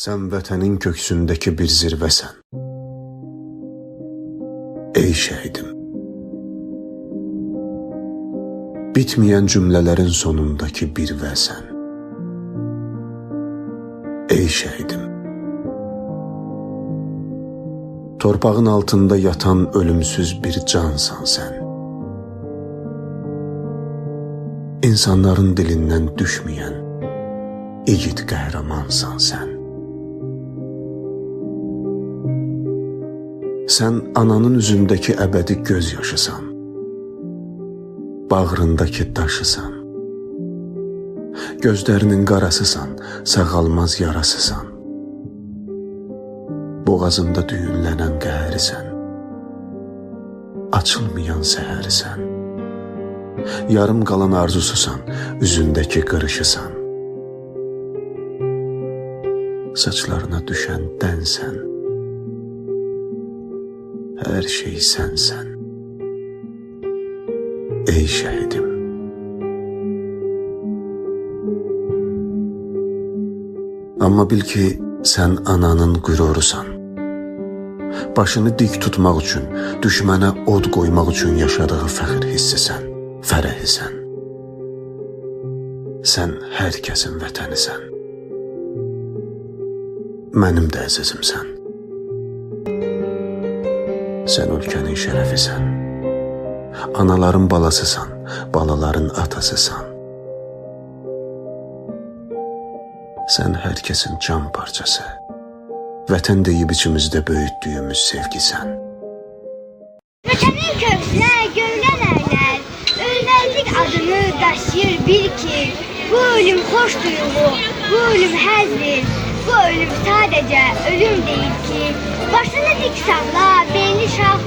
Sen vətənin köksündəki bir zirvəsən. Ey şəhidim. Bitməyən cümlələrin sonundakı bir vəsən. Ey şəhidim. Torpağın altında yatan ölümsüz bir cansan sən. İnsanların dilindən düşməyən igid qəhrəmansan sən. Sən ananın üzündəki əbədi göz yaşısan. Bağrındakı daşısan. Gözlərinin qarasısan, sağalmaz yarasısan. Boğazında düyünlənən qəhərisən. Açılmayan səhərisən. Yarım qalan arzususan, üzündəki qırışısan. Saçlarına düşən dənsən. Hər şey sənsən. Ey şəhidim. Amma bil ki, sən ananın qürurusan. Başını dik tutmaq üçün, düşmənə od qoymaq üçün yaşadığı fəxr hissisən, fərəhisən. Sən hər kəsin vətənisən. Mənim də əzizimsən. Sən ölkənin şərəfisən. Anaların balasısan, balaların atasısan. Sən hər kəsin can parçası. Vətən deyib içimizdə böyütdüyümüz sevgisən. Vətənin köksünə gövdələrlər, ölmezlik adını daşıyır bil ki, bu ölüm xoş duyğu, bu ölüm həzdir, bu ölüm sadəcə ölüm deyil ki, başını dik salla, beyni şax,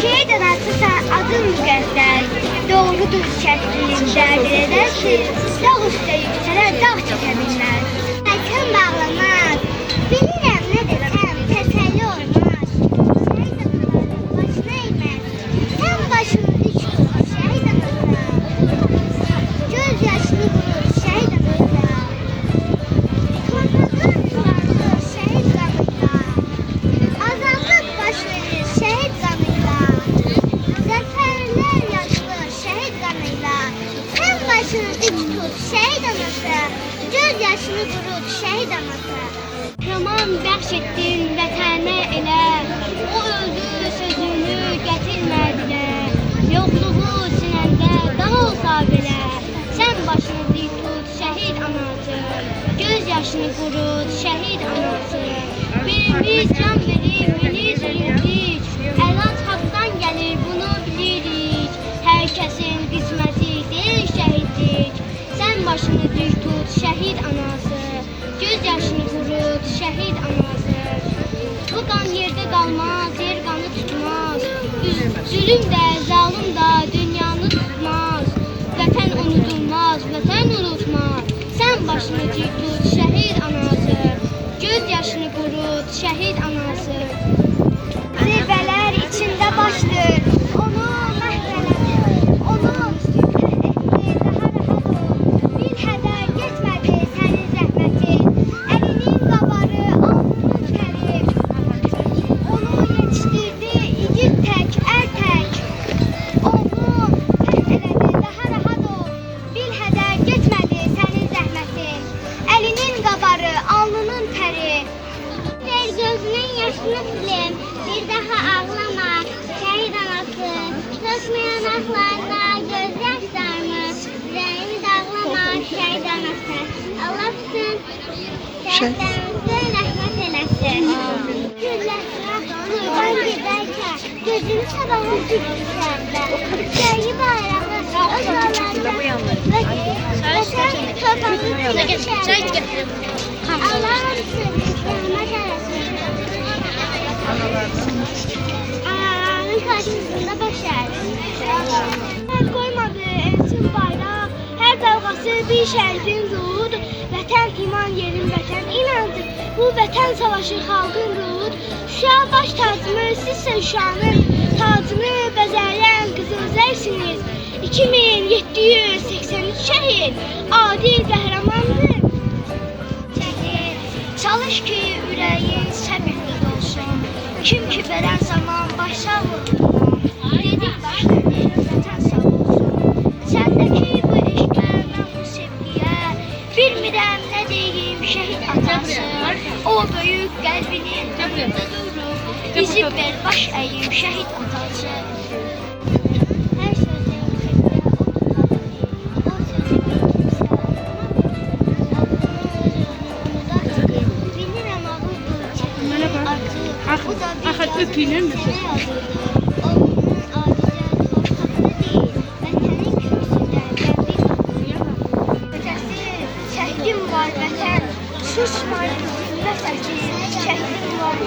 şehit anasısan adın müqəddər, doğrudur şəklində bir edərsin, dağ üstə yüksələr dağ çəkə Şəhid qanıyla. Sən başını dik tut, şəhid anası. Göz yaşını qurut, şəhid anası. Yaman bəxş etdin vətənə. O öldü sözünü gətirmədi də. Yoxluğu sinəndə daha olsa belə. Başını dik tut, şəhid anası. Göz yaşını qurut, Zülüm də, zalım da dünyanı tutmaz. Vətən unudulmaz, vətən unutmaz. Sən başını tut, şəhid anası. Göz yaşını qurut, şəhid anası. Gözünün yaşını silim, bir daha ağlama, şehit anası. Tutmayan aklarına gözyaşlarımı, yüreğimi dağlama, şehit anası. Allah tutun, şehitlerimize rahmet eylesin. Qurban gedərkən, gözünü öz yollarında və vətən torpağını dikişəndə. Allah'ın rahmet. Ananın karşısında beşer. Her koymadı ensin bayrak. Her dalgası bir şehidin ruhudur. Vətən iman yerin vətən inandır. Bu vətən savaşı xalqın ruhudur. Şuşa baş tacını sizsə Şuşanın tacını bəzələyən qızıl zərsiniz. 2783 şəhid adil qəhrəmandır. Şəhid Çalış ki ürəyin Kim ki verən zaman baş sağlığına, dedik başladı, vətən sağ olsun. Səndəki bu mən bu sevgiyə, bilmirəm nə deyim şəhid atası. O böyük qəlbinin önündə durub, izin ver baş əyim şəhid atası. Kürsüdən qəbul Ötəsi şəhidin var vətən. Susma dinlə səsi. Şəhidin var